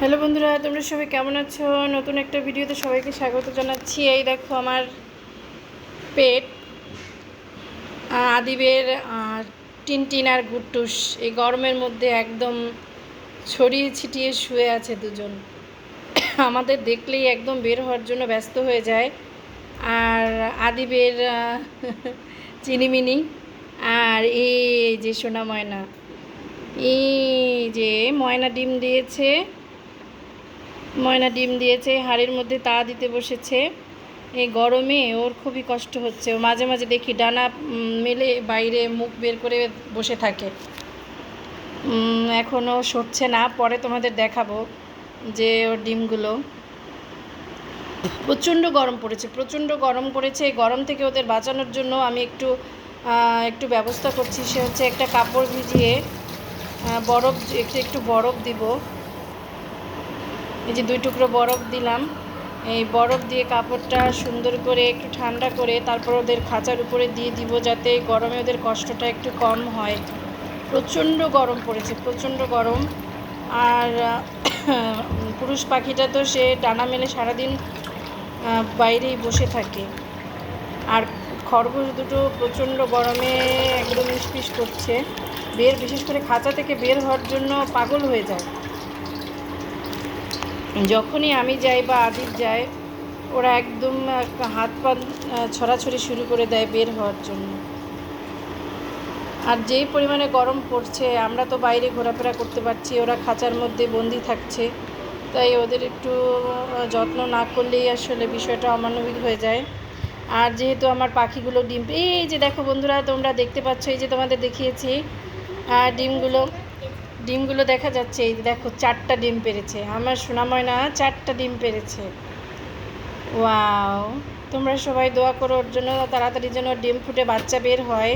Hello বন্ধুরা, তোমরা সবাই কেমন আছো? নতুন একটা ভিডিওতে সবাইকে স্বাগত জানাচ্ছি। এই দেখো আমার পেট আদিবের টিনটিন আর গুট্টুস এই গরমের মধ্যে একদম ছড়িয়ে ছিটিয়ে শুয়ে আছে দুজন। আমাদের দেখলেই একদম বের হওয়ার জন্য ব্যস্ত হয়ে যায়। আর আদিবের চিনিমিনি, আর এই যে সোনা ময়না। এই যে ময়না ডিম দিয়েছে। ময়না ডিম দিয়েছে, হাড়ির মধ্যে তা দিতে বসেছে। এই গরমে ওর খুবই কষ্ট হচ্ছে। ও মাঝে মাঝে দেখি ডানা মেলে বাইরে মুখ বের করে বসে থাকে। এখনও সরছে না। পরে তোমাদের দেখাবো যে ওর ডিমগুলো। প্রচণ্ড গরম পড়েছে, প্রচণ্ড গরম পড়েছে। এই গরম থেকে ওদের বাঁচানোর জন্য আমি একটু একটু ব্যবস্থা করছি। সে হচ্ছে একটা কাপড় ভিজিয়ে বরফ, একটু একটু বরফ দিব। এই যে দুই টুকরো বরফ দিলাম। এই বরফ দিয়ে কাপড়টা সুন্দর করে একটু ঠান্ডা করে তারপর ওদের খাঁচার উপরে দিয়ে দিব যাতে গরমে ওদের কষ্টটা একটু কম হয়। প্রচণ্ড গরম পড়েছে, প্রচণ্ড গরম। আর পুরুষ পাখিটা তো সে ডানা মেলে সারাদিন বাইরেই বসে থাকে। আর খরগোশ দুটো প্রচণ্ড গরমে একদম ইস্পিস করছে। বের, বিশেষ করে খাঁচা থেকে বের হওয়ার জন্য পাগল হয়ে যায়। যখনই আমি যাই বা আদিব যায়, ওরা একদম হাত পা ছড়াছড়ি শুরু করে দেয় বের হওয়ার জন্য। আর যেই পরিমাণে গরম পড়ছে, আমরা তো বাইরে ঘোরাফেরা করতে পারছি, ওরা খাঁচার মধ্যে বন্দি থাকছে। তাই ওদের একটু যত্ন না করলেই আসলে বিষয়টা অমানবিক হয়ে যায়। আর যেহেতু আমার পাখিগুলো ডিম, এই যে দেখো বন্ধুরা, তোমরা দেখতে পাচ্ছ, এই যে তোমাদের দেখিয়েছি ডিমগুলো। ডিমগুলো দেখা যাচ্ছে, এই দেখো চারটা ডিম পেরেছে। আমার সোনাময় না, চারটা ডিম পেরেছে। ওয়াও, তোমরা সবাই দোয়া করো ওর জন্য, তাড়াতাড়ি যেন ডিম ফুটে বাচ্চা বের হয়।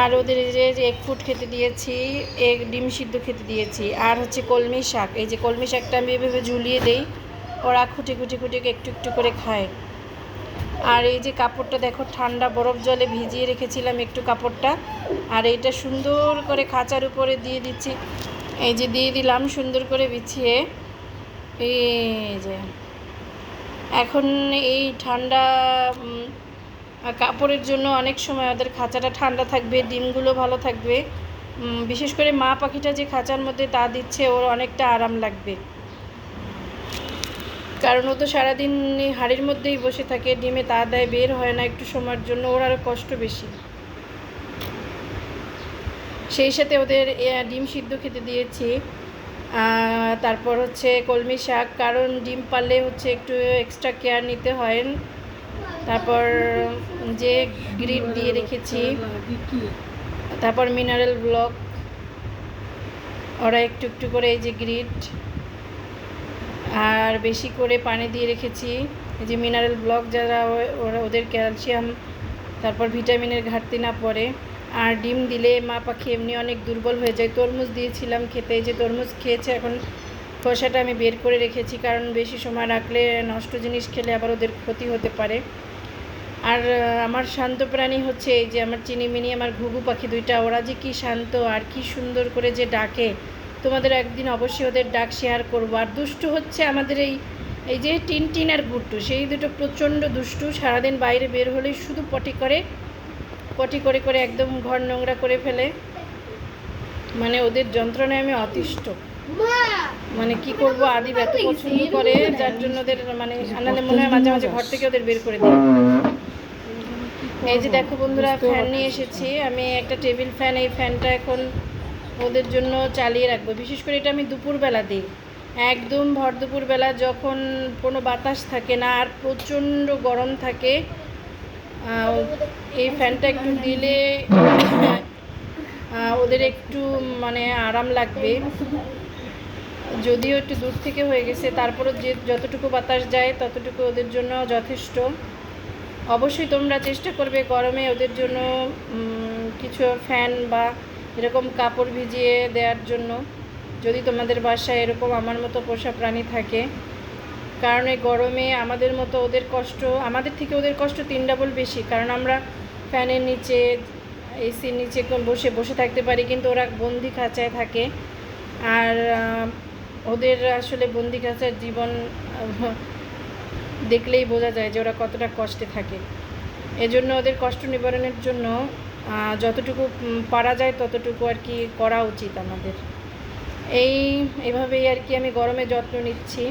আর ওদের যে এক ফুট খেতে দিয়েছি এক ডিম সিদ্ধ খেতে দিয়েছি। আর হচ্ছে কলমি শাক, এই যে কলমি শাকটা আমি এভাবে ঝুলিয়ে দেই, ওরা খুঁটি খুঁটি খুঁটি একটু একটু করে খায়। আর এই যে কাপড়টা দেখো, ঠান্ডা বরফ জলে ভিজিয়ে রেখেছিলাম একটু কাপড়টা। আর এইটা সুন্দর করে খাঁচার উপরে দিয়ে দিচ্ছি। এই যে দিয়ে দিলাম, সুন্দর করে বিছিয়ে। এই যে। এখন এই ঠান্ডা কাপড়ের জন্য অনেক সময় ওদের খাঁচাটা ঠান্ডা থাকবে, ডিমগুলো ভালো থাকবে। বিশেষ করে মা পাখিটা যে খাঁচার মধ্যে তা দিচ্ছে, ওর অনেকটা আরাম লাগবে। কারণ ও তো সারাদিন হাড়ির মধ্যেই বসে থাকে, ডিমে তা দেয়, বের হয় না একটু সময়ের জন্য, ওর আরও কষ্ট বেশি। সেই সাথে ওদের ডিম সিদ্ধ খেতে দিয়েছি। তারপর হচ্ছে কলমি শাক, কারণ ডিম পারলে হচ্ছে একটু এক্সট্রা কেয়ার নিতে হয়। তারপর যে গ্রিড দিয়ে রেখেছি, তারপর মিনারেল ব্লক ওরা একটু একটু করে এই যে গ্রিড। আর বেশি করে পানি দিয়ে রেখেছি। যে মিনারেল ব্লক যারা ওরা, ওদের ক্যালসিয়াম তারপর ভিটামিনের ঘাটতি না পড়ে। আর ডিম দিলে মা পাখি এমনি অনেক দুর্বল হয়ে যায়। তরমুজ দিয়েছিলাম খেতে যে তরমুজ খেয়েছে, এখন খোসাটা আমি বের করে রেখেছি, কারণ বেশি সময় রাখলে নষ্ট জিনিস খেলে আবার ওদের ক্ষতি হতে পারে। আর আমার শান্ত প্রাণী হচ্ছে এই যে আমার চিনিমিনি আমার ঘুঘু পাখি দুইটা, ওরা যে কি শান্ত আর কি সুন্দর করে যে ডাকে তোমাদের একদিন অবশ্যই ওদের ডাক শেয়ার করব। আর দুষ্টু হচ্ছে আমাদের এই এই যে টিন টিন আর গুট্টু সেই দুটো প্রচণ্ড দুষ্টু সারাদিন বাইরে বের হলেই শুধু পটি করে পটি করে করে একদম ঘর নোংরা করে ফেলে। মানে ওদের যন্ত্রণায় আমি অতিষ্ঠ। মানে কি করব আদি এত পছন্দ করে যার জন্য ওদের মানে আনালে মনে হয় মাঝে মাঝে ঘর থেকে ওদের বের করে দিই এই যে দেখো বন্ধুরা ফ্যান নিয়ে এসেছি। আমি একটা টেবিল ফ্যান এই ফ্যানটা এখন ওদের জন্য চালিয়ে রাখব। বিশেষ করে এটা আমি দুপুরবেলা দিই। একদম ভর দুপুরবেলা যখন কোনো বাতাস থাকে না আর প্রচণ্ড গরম থাকে এই ফ্যানটা একটু দিলে ওদের একটু মানে আরাম লাগবে। যদিও একটু দূর থেকে হয়ে গেছে, তারপরও যে যতটুকু বাতাস যায় ততটুকু ওদের জন্য যথেষ্ট। অবশ্যই তোমরা চেষ্টা করবে গরমে ওদের জন্য কিছু ফ্যান বা এরকম কাপড় ভিজিয়ে দেওয়ার জন্য যদি তোমাদের বাসায় এরকম আমার মতো পোষা প্রাণী থাকে, কারণ এই গরমে আমাদের মতো ওদের কষ্ট, আমাদের থেকে ওদের কষ্ট তিন ডাবল বেশি। কারণ আমরা ফ্যানের নিচে এসির নিচে বসে বসে থাকতে পারি, কিন্তু ওরা বন্দি খাঁচায় থাকে। আর ওদের আসলে বন্দি খাঁচার জীবন দেখলেই বোঝা যায় যে ওরা কতটা কষ্টে থাকে। এজন্য ওদের কষ্ট নিবারণের জন্য যতটুকু পারা যায় ততটুকু আর কি করা উচিত আমাদের। এই, এভাবেই আর কি আমি গরমে যত্ন নিচ্ছি,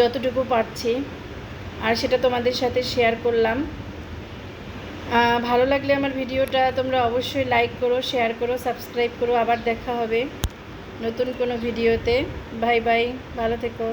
যতটুকু পারছি। আর সেটা তোমাদের সাথে শেয়ার করলাম। ভালো লাগলে আমার ভিডিওটা তোমরা অবশ্যই লাইক করো শেয়ার করো সাবস্ক্রাইব করো। আবার দেখা হবে নতুন কোনো ভিডিওতে। বাই বাই ভালো থেকো।